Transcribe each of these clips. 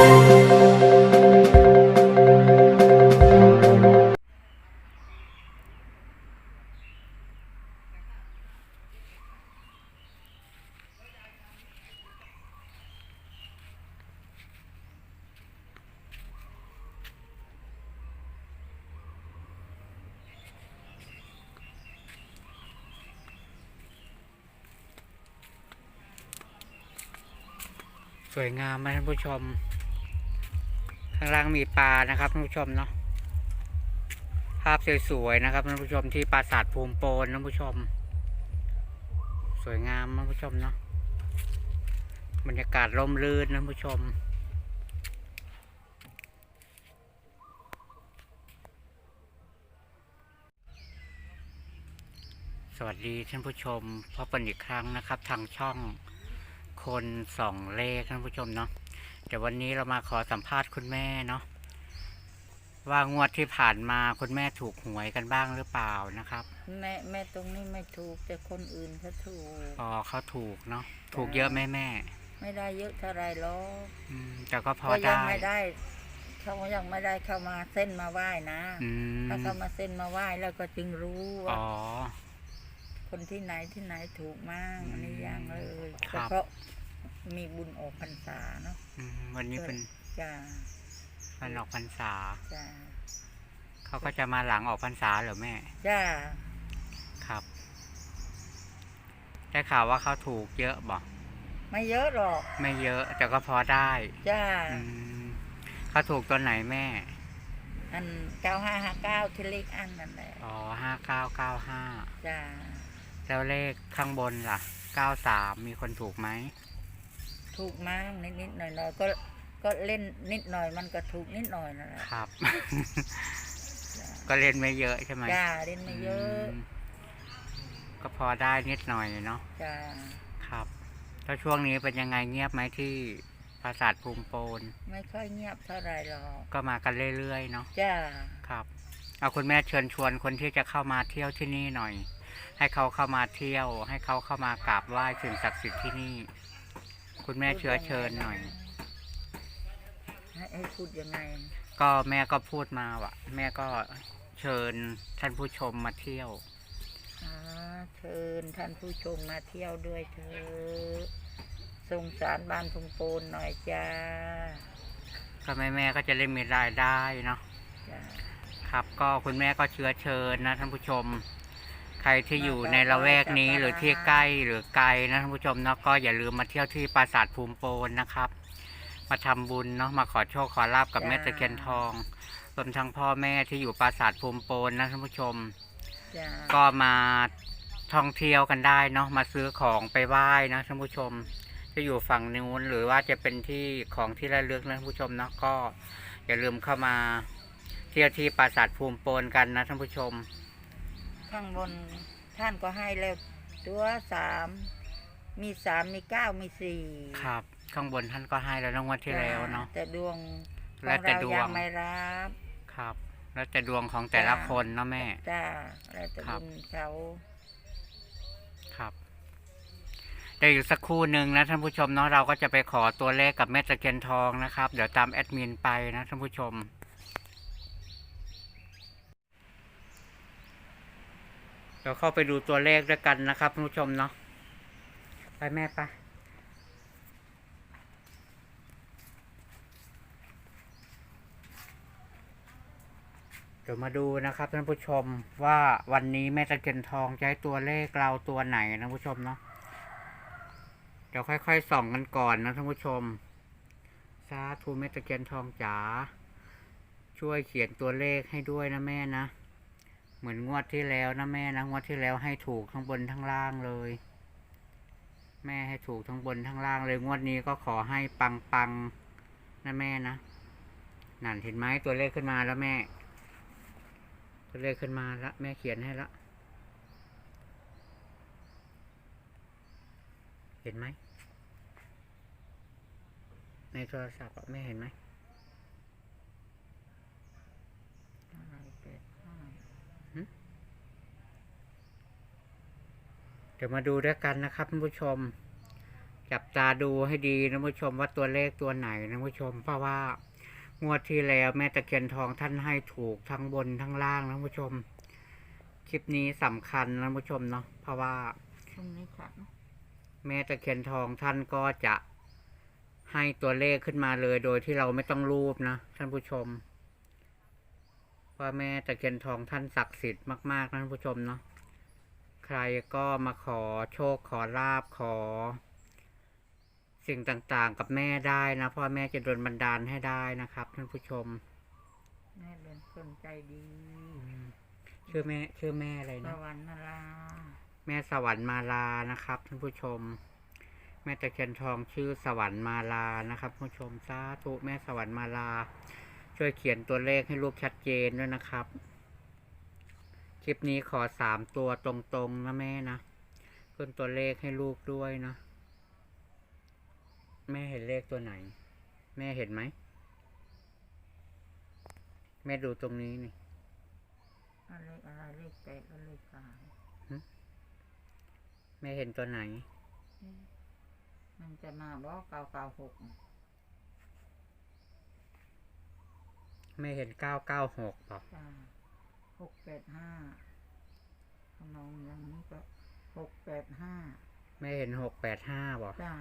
สวยงามไหมท่านผู้ชม ข้างล่างมีปลานะครับท่านผู้ชมเนาะภาพสวยๆนะครับท่านผู้ชมที่ปราสาทภูมิโปนท่านผู้ชม สวยงามท่านผู้ชมเนาะบรรยากาศร่มรื่นท่านผู้ชมสวัสดีท่านผู้ชมพบกันอีกครั้งนะครับ ทางช่องคนสองเลขท่านผู้ชมเนาะ เดี๋ยววันนี้เรามาขอสัมภาษณ์คุณแม่เนาะว่างวดที่ผ่านมาคุณแม่ถูกหวยกันบ้างหรือเปล่านะครับแม่แม่ตรงนี้ไม่ถูกแต่คนอื่นเขาถูก อ๋อเขาถูกเนาะถูกเยอะไหมแม่ ไม่ได้เยอะเท่าไรหรอกอืมแต่ก็พอก็ยัได้ ไม่ได้เขายังไม่ได้เข้ามาเส้นมาไหว้นะอืมถ้าเขามาเส้นมาไหว้แล้วก็จึงรู้ว่า อ๋อ คนที่ไหนที่ไหนถูกมั่งอืมอันนี้ยังเลยครับเพราะ มีบุญออกพรรษาเนาะอืมวันนี้เป็นจ้าวันออกพรรษา จ้าเขาก็จะมาหลังออกพรรษาเหรอแม่ จ้าครับได้ข่าวว่าเขาถูกเยอะบอกไม่เยอะหรอก ไม่เยอะ แต่ก็พอได้จ้าอืมเขาถูกตัวไหนแม่ อันเก้าห้าห้าเก้าที่เลขอันนั่นแหละอ๋อห้าเก้าเก้าห้าจ้าแล้วเลขข้างบนล่ะเก้าสามมีคนถูกไหม ถูกมั่งนิดนิดๆหน่อยหน่อยๆก็ก็เล่นนิดหน่อยมันก็ถูกนิดหน่อยนั่นแหละครับจ้าก็เล่นไม่เยอะใช่ไหมจ้าเล่นไม่เยอะมก็พอได้นิดหน่อยเนาะจ้าครับแล้วช่วงนี้เป็นยังไงเงียบไหมที่ปราสาทภูมิโปนไม่ค่อยเงียบเท่าไหรหรอกก็มากันเรื่อยๆเนาะจ้าครับ เอาคุณแม่เชิญชวนคนที่จะเข้ามาเที่ยวที่นี่หน่อย ให้เขาเข้ามาเที่ยว ให้เขาเข้ามากราบไหว้สิ่งศักดิ์สิทธิ์ที่นี่ คุณแม่เชื้อเชิญหน่อย ให้ให้พูดยังไง ก็แม่ก็พูดมาว่ะ แม่ก็เชิญท่านผู้ชมมาเที่ยว อ่าเชิญท่านผู้ชมมาเที่ยวด้วยเถอะสงสารบ้านพุงโปนหน่อยจ้าก็แม่แม่ก็จะได้มีรายได้เนาะจ้า ครับ ก็คุณแม่ก็เชื้อเชิญนะท่านผู้ชม ใครที่อยู่ในละแวกนี้หรือที่ใกล้หรือไกลนะท่านผู้ชมเนาะก็อย่าลืมมาเที่ยวที่ปราสาทภูมิโปนนะครับ มาทำบุญเนาะมาขอโชคขอลาบกับแม่ตะเคียนทองรวมทั้งพ่อแม่ที่อยู่ปราสาทภูมิโปนนะท่านผู้ชมจ้าก็มาท่องเที่ยวกันได้เนาะมาซื้อของไปไหว้นะท่านผู้ชม จะอยู่ฝั่งนู้นหรือว่าจะเป็นที่ของที่ระลึกนะท่านผู้ชมเนาะก็อย่าลืมเข้ามาเที่ยวที่ปราสาทภูมิโปนกันนะท่านผู้ชม ข้างบนท่านก็ให้แล้วตัวสามมีสามมีเก้ามีสี่ครับ ข้างบนท่านก็ให้แล้วรางวัลที่แล้วเนาะจ้แต่ดวงขแล้วองแต่เราดวงยังไม่รับครับ แล้วแต่ดวงของแต่ละคนเนาะแม่จ้าแล้วแต่ครับบุญเขาครับเดี๋ยวอีกสักครู่หนึ่งนะท่านผู้ชมเนาะเราก็จะไปขอตัวเลขกับแม่ตะเคียนทองนะครับ เดี๋ยวตามแอดมินไปนะท่านผู้ชม เดี๋ยวเข้าไปดูตัวเลขด้วยกันนะครับท่านผู้ชมเนาะไปแม่ไปเดี๋ยวมาดูนะครับท่านผู้ชมว่าวันนี้แม่ตะเคียนทองจะให้ตัวเลขเราตัวไหนนะท่านผู้ชมเนาะเดี๋ยวค่อยๆส่องกันก่อนนะท่านผู้ชมสาธุแม่ตะเคียนทองจ๋าช่วยเขียนตัวเลขให้ด้วยนะแม่นะ เหมือนงวดที่แล้วนะแม่นะงวดที่แล้วให้ถูกทั้งบนทั้งล่างเลย แม่ให้ถูกทั้งบนทั้งล่างเลยงวดนี้ก็ขอให้ปังปังนะแม่นะนั่นเห็นไหมตัวเลขขึ้นมาแล้วแม่ ตัวเลขขึ้นมาแล้วแม่เขียนให้แล้วเห็นไหมในโทรศัพท์แม่เห็นไหม อะไรเป็ดห้า เดี๋ยวมาดูด้วยกันนะครับท่านผู้ชม จับตาดูให้ดีนะผู้ชมว่าตัวเลขตัวไหนนะผู้ชม เพราะว่างวดที่แล้วแม่ตะเคียนทองท่านให้ถูกทั้งบนทั้งล่างนะผู้ชม คลิปนี้สำคัญนะผู้ชมเนาะเพราะว่าตรงนี้ชัดนะแม่ตะเคียนทองท่านก็จะให้ตัวเลขขึ้นมาเลยโดยที่เราไม่ต้องรูปนะท่านผู้ชมเพราะแม่ตะเคียนทองท่านศักดิ์สิทธิ์มากๆนะท่านผู้ชมเนาะใค รก็มาขอโชคขอลาบขอ สิ่งต่างๆกับแม่ได้นะเพราะแม่จะโดนบันดาลให้ได้นะครับ ท่านผู้ชม แม่เป็นคนใจดีชื่อแม่ชื่อแม่อะไรสนะวรรค์นาราแม่สวรรค์มาลานะครับ ท่านผู้ชม แม่ตะเคียนทองชื่อสวรรค์มาลานะครับผู้ชมสาธุแม่สวรรค์มาลา ช่วยเขียนตัวเลขให้ลูกชัดเจนด้วยนะครับค ลิปนี้ขอสามตัวตรงๆนะแม่นะขึ้นตัวเลขให้ลูกด้วยนะ แม่เห็นเลขตัวไหน แม่เห็นไหม แม่ดูตรงนี้นี่อะไรอะไรเลขแปดและเลขสามแม่เห็นตัวไหน มันจะมาบอกเก้าเก้าหกแม่เห็นเก้าเก้าหกหรอจ้า หกแปดห้าทำนองอย่างนี้ก็หกแปดห้าแม่เห็นหกแปดห้าบอกจ้า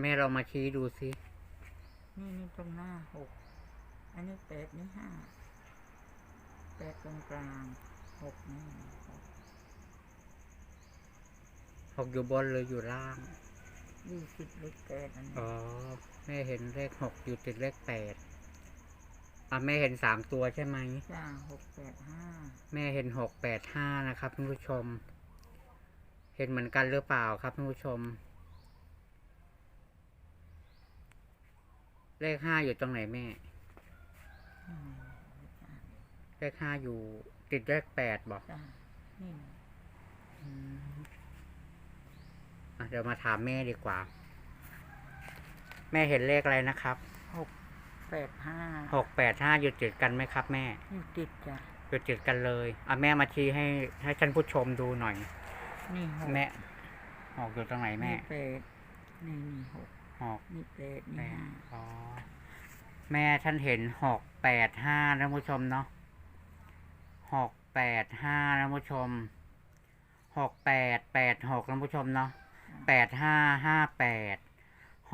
แม่เรามาชี้ดูสินี่นี่ตรงหน้าหกอันนี้แปดนี่ห้าแปดตรงกลางหกนี่หกหกอยู่บนหรืออยู่ล่างยี่สิบเลขแปดอันนี้อ๋อแม่เห็นเลขหกอยู่ติดเลขแปด อะแม่เห็นสามตัวใช่ไหมจ้าหกแปดห้าแม่เห็นหกแปดห้านะครับท่านผู้ชม เห็นเหมือนกันหรือเปล่าครับท่านผู้ชม เลขห้าอยู่ตรงไหนแม่อืมเลขห้าอยู่ติดเลขแปดบอกจ้านี่อะเดี๋ยวมาถามแม่ดีกว่า แม่เห็นเลขอะไรนะครับหก แปดห้าหกแปดห้าอยู่ติดกันไหมครับแม่นี่ติดจ้ะอยู่ติดกันเลยอะแม่มาชี้ให้ให้ท่านผู้ชมดูหน่อย นี่หกแม่หอกอยู่ตรงไหนแม่นี่แปดนี่นี่หกหอกนี่แปดแปนี่ดห้าอ๋อแม่ท่านเห็นหกแปดห้าท่านผู้ชมเนาะหกแปดห้าท่านผู้ชมหกแปดแปดหกท่านผู้ชมเนาะแปดห้าห้าแปด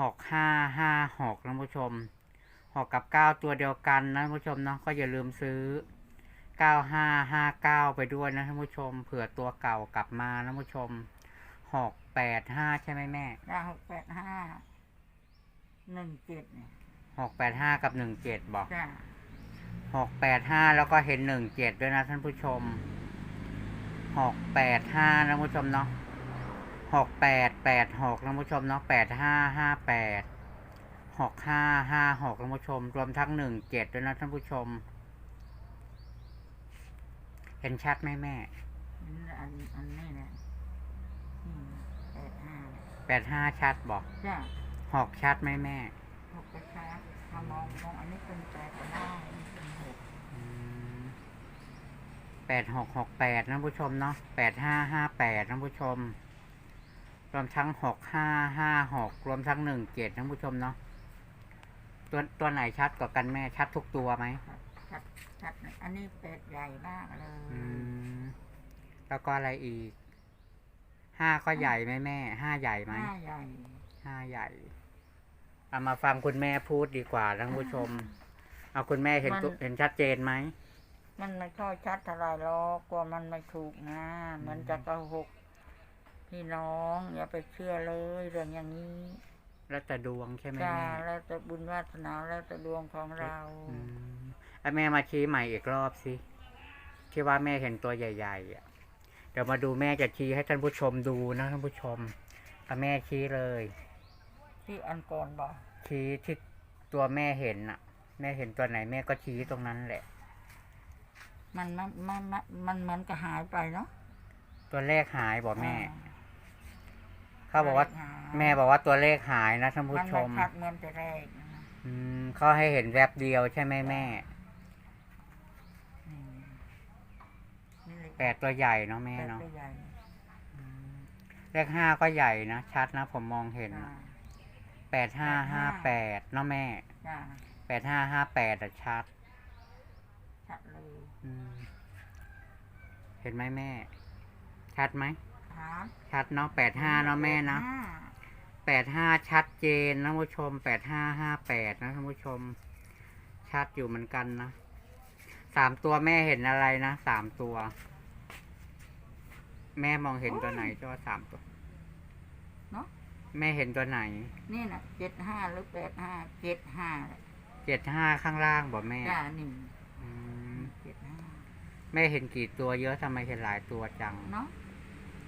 หกห้าห้าหกท่านผู้ชม หกกับเก้าตัวเดียวกันนะท่านผู้ชมเนาะก็อย่าลืมซื้อเก้าห้าห้าเก้าไปด้วยนะท่านผู้ชม เผื่อตัวเก่ากลับมานะท่านผู้ชมหกแปดห้าใช่ไหมแม่จ้าหกแปดห้าหนึ่งเจ็ดเนี่ยหกแปดห้ากับหนึ่งเจ็ดบอกจ้าหกแปดห้าแล้วก็เห็นหนึ่งเจ็ดด้วยนะท่านผู้ชมหกแปดห้านะท่านผู้ชมเนาะหกแปดแปดหกท่านผู้ชมเนาะแปดห้าห้าแปด หกห้าห้าหกท่านผู้ชม รวมทั้งหนึ่งเจ็ดด้วยนะท่านผู้ชม เห็นชัดไหมแม่ อันอันนี้เนี่ยนี่แปดห้าแปดห้าชัดบอกจ้าหกชัดไหมแม่หกกระชับมามองมองอันนี้เป็นแปดก็ได้นี่เป็นหกแปดหกหกแปดท่านผู้ชมเนาะแปดห้าห้าแปดท่านผู้ชมรวมทั้งหกห้าห้าหกรวมทั้งหนึ่งเจ็ดท่านผู้ชมเนาะ ตัวตัวไหนชัดกว่ากันแม่ชัดทุกตัวไหมชัดชัดอันนี้เป็ดใหญ่มากเลยอืมแล้วก็อะไรอีกห้าก็ใหญ่ไหมแม่ห้าใหญ่ไหมหน้าใหญ่ห้าใหญ่เอามาฟังคุณแม่พูดดีกว่าท่านผู้ชม เอาคุณแม่เห็นตัวเห็นชัดเจนไหมมันไม่ค่อยชัดเท่าไหรหรอกกลัวมันไม่ถูกนะมันจะกระหกพี่น้องอย่าไปเชื่อเลยเรื่องอย่างนี้ แล้วแต่ดวงใช่ไหมจ้าแม่แล้วแต่บุญวาสนาแล้วแต่ดวงของเราอืมแล้วแม่มาชี้ใหม่อีกรอบสิที่ว่าแม่เห็นตัวใหญ่ๆอะเดี๋ยวมาดูแม่จะชี้ให้ท่านผู้ชมดูนะท่านผู้ชมเอาแม่ชี้เลย ที่อันก่อนบอกชี้ที่ตัวแม่เห็นอะ แม่เห็นตัวไหนแม่ก็ชี้ตรงนั้นแหละ มันมันมันมันมันเหมือนก็หายไปเนาะตัวเลขหายบอกแม่ อ่า เขาบอกว่าหยแม่บอกว่าตัวเลขหายนะท่านผู้มันชไม่มชัดเหมือนแต่แรกนะอืมเขาให้เห็นแวบเดียวใช่ไหมแม่อืมนี่เลยแปดตัวใหญ่เนาะแม่แปดเนาะตัวใหญ่อืมเลขห้าก็ใหญ่นะชัดนะผมมองเห็นจ้าแปดห้าห้าแปดเนาะแม่จ้าแปดห้าห้าแปดอะชัด ชัดเลยอืมเห็นไหมแม่ ชัดไหม ครับชัดเนาะแปดห้าเนาะแม่นะห้าแปดห้าชัดเจนนะผู้ชมแปดห้าห้าแปดนะท่านผู้ชม ชัดอยู่เหมือนกันนะสามตัวแม่เห็นอะไรนะสามตัว แม่มองเห็นตัวไหนจ้าสามตัว เนาะแม่เห็นตัวไหนนี่นะเจ็ดห้าหรือแปดห้าเจ็ดห้าเจ็ดห้าข้างล่างบอกแม่จ้าหนึ่งอืมเจ็ดห้าแม่เห็นกี่ตัวเยอะทำไมเห็นหลายตัวจัง เนาะ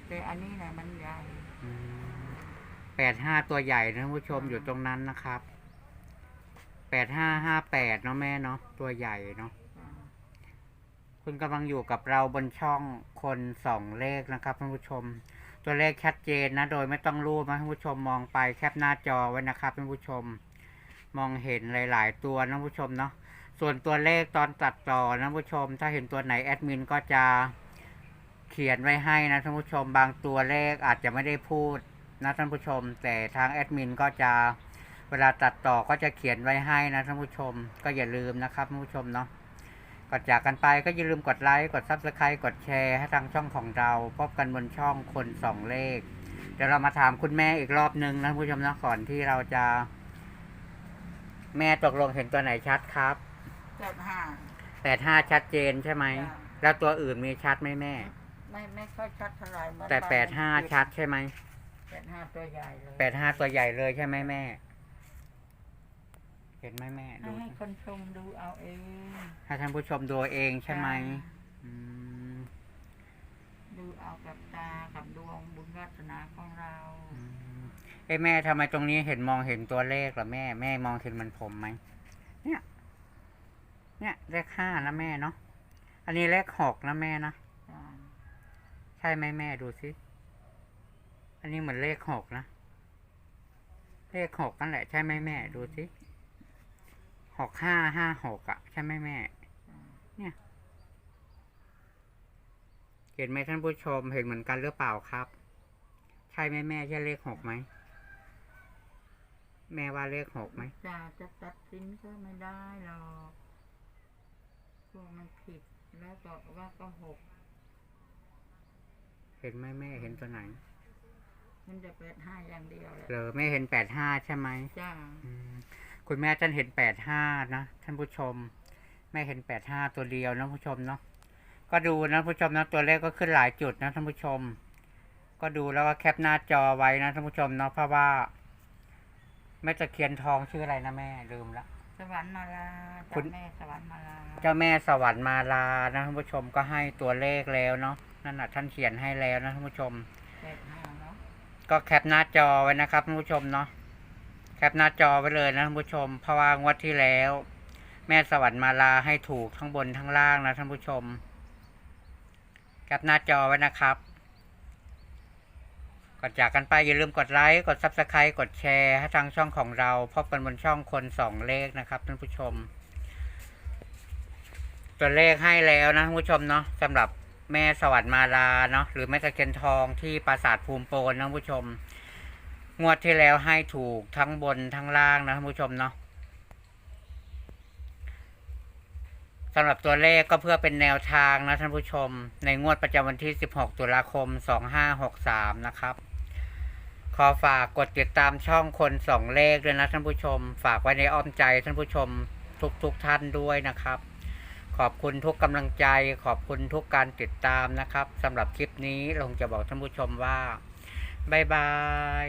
แต่อันนี้นะมันใหญ่แปดห้าตัวใหญ่นะท่านผู้ชมอยู่ตรงนั้นนะครับแปดห้าห้าแปดเนาะแม่เนาะตัวใหญ่เนาะจ้าคุณกำลังอยู่กับเราบนช่องคนสองเลขนะครับท่านผู้ชม ตัวเลขชัดเจนนะ โดยไม่ต้องรูปนะท่านผู้ชมมองไปแคปหน้าจอไว้นะครับท่านผู้ชม มองเห็นหลาย ๆ ตัวนะท่านผู้ชมเนาะส่วนตัวเลขตอนตัดต่อนะท่านผู้ชม ถ้าเห็นตัวไหนแอดมินก็จะเขียนไว้ให้นะท่านผู้ชมบางตัวเลขอาจจะไม่ได้พูดนะท่านผู้ชม แต่ทางแอดมินก็จะเวลาตัดต่อก็จะเขียนไว้ให้นะท่านผู้ชม ก็อย่าลืมนะครับท่านผู้ชมเนาะก่อนจากกันไปก็อย่าลืมกดไลค์กดซับสไครต์กดแชร์ให้ทางช่องของเราพบกันบนช่องคนสองเลขเดี๋ยวเรามาถามคุณแม่อีกรอบนึงนะผู้ชมนะก่อนที่เราจะ แม่ตกลงเห็นตัวไหนชัดครับแปดห้าแปดห้าชัดเจนใช่ไหมจ้ะแล้วตัวอื่นมีชัดไหมแม่ ไม่ไม่ค่อยชัดเท่าไหร่เหมือนแต่แปดห้าชัดใช่ไหมแปดห้าตัวใหญ่เลยแปดห้าตัวใหญ่เลยใช่ไหมแม่ เห็นไหมแม่ให้ดูให้คนชมดูเอาเองให้ท่านผู้ชมดูเองใช่ไหมอืมดูเอากับตากับดวงบุญวาสนาของเราอืมเอ้ยแม่ทำไมตรงนี้เห็นมองเห็นตัวเลขเหรอแม่ แม่มองเห็นเหมันผมไหมเนี่ย เนี่ยเลขห้านะแม่เนาะอันนี้เลขหกนะแม่นะจ้าใช่ไหมแม่ดูสิ อันนี้เหมือนเลขหกนะ เลขหกนั่นแหละใช่ไหมแม่ดูสิหกห้าห้าหกอะใช่ไหมแม่จ้าเห็นไหมท่านผู้ชมเห็นเหมือนกันหรือเปล่าครับ ใช่ไหมแม่ใช่เลขหกไหม แม่ว่าเลขหกไหมจ้าจะตัดสินก็ไม่ได้หรอกกลัวมันผิดแล้วก็ว่าก็หก เห็นไหมแม่เห็นตัวไหน มันจะแปดห้าอย่างเดียวแหละเหรอแม่เห็นแปดห้าใช่ไหมจ้าอืมคุณแม่ท่านเห็นแปดห้านะท่านผู้ชม แม่เห็นแปดห้าตัวเดียวนะผู้ชมเนาะก็ดูนะผู้ชมนะตัวเลขก็ขึ้นหลายจุดนะท่านผู้ชม ก็ดูแล้วก็แคปหน้าจอไว้นะท่านผู้ชมเนาะเพราะว่า แม่ตะเคียนทองชื่ออะไรนะแม่ลืมละ สวรรค์มาลาคุเจ้าณ แม่สวรรค์มาลา เจ้าแม่สวรรค์มาลานะท่านผู้ชมก็ให้ตัวเลขแล้วเนาะ นั่นน่ะท่านเขียนให้แล้วนะท่านผู้ชม แปดห้าเนาะก็แคปหน้าจอไว้นะครับท่านผู้ชมเนาะแคปหน้าจอไว้เลยนะท่านผู้ชมเพราะว่างวดที่แล้ว แม่สวรรค์มาลาให้ถูกทั้งบนทั้งล่างนะท่านผู้ชม แคปหน้าจอไว้นะครับก่อนจากกันไปอย่าลืมกดไลค์กดซับสไครต์กดแชร์ให้ทางช่องของเราพบกันบนช่องคนสองเลขนะครับท่านผู้ชม ตัวเลขให้แล้วนะท่านผู้ชมเนาะสำหรับ แม่สวรรค์มาลาเนาะหรือแม่ตะเคียนทองที่ปราสาทภูมิโปนนะท่านผู้ชม งวดที่แล้วให้ถูกทั้งบนทั้งล่างนะท่านผู้ชมเนาะสำหรับตัวเลขก็เพื่อเป็นแนวทางนะท่านผู้ชม ในงวดประจำวันที่ 16 ตุลาคม 2563 นะครับ ขอฝากกดติดตามช่องคนสองเลขด้วยนะท่านผู้ชม ฝากไว้ในอ้อมใจท่านผู้ชมทุกๆทท่านด้วยนะครับ ขอบคุณทุกกำลังใจ ขอบคุณทุกการติดตามนะครับสำหรับคลิปนี้ลงจะบอกท่านผู้ชมว่าบายบาย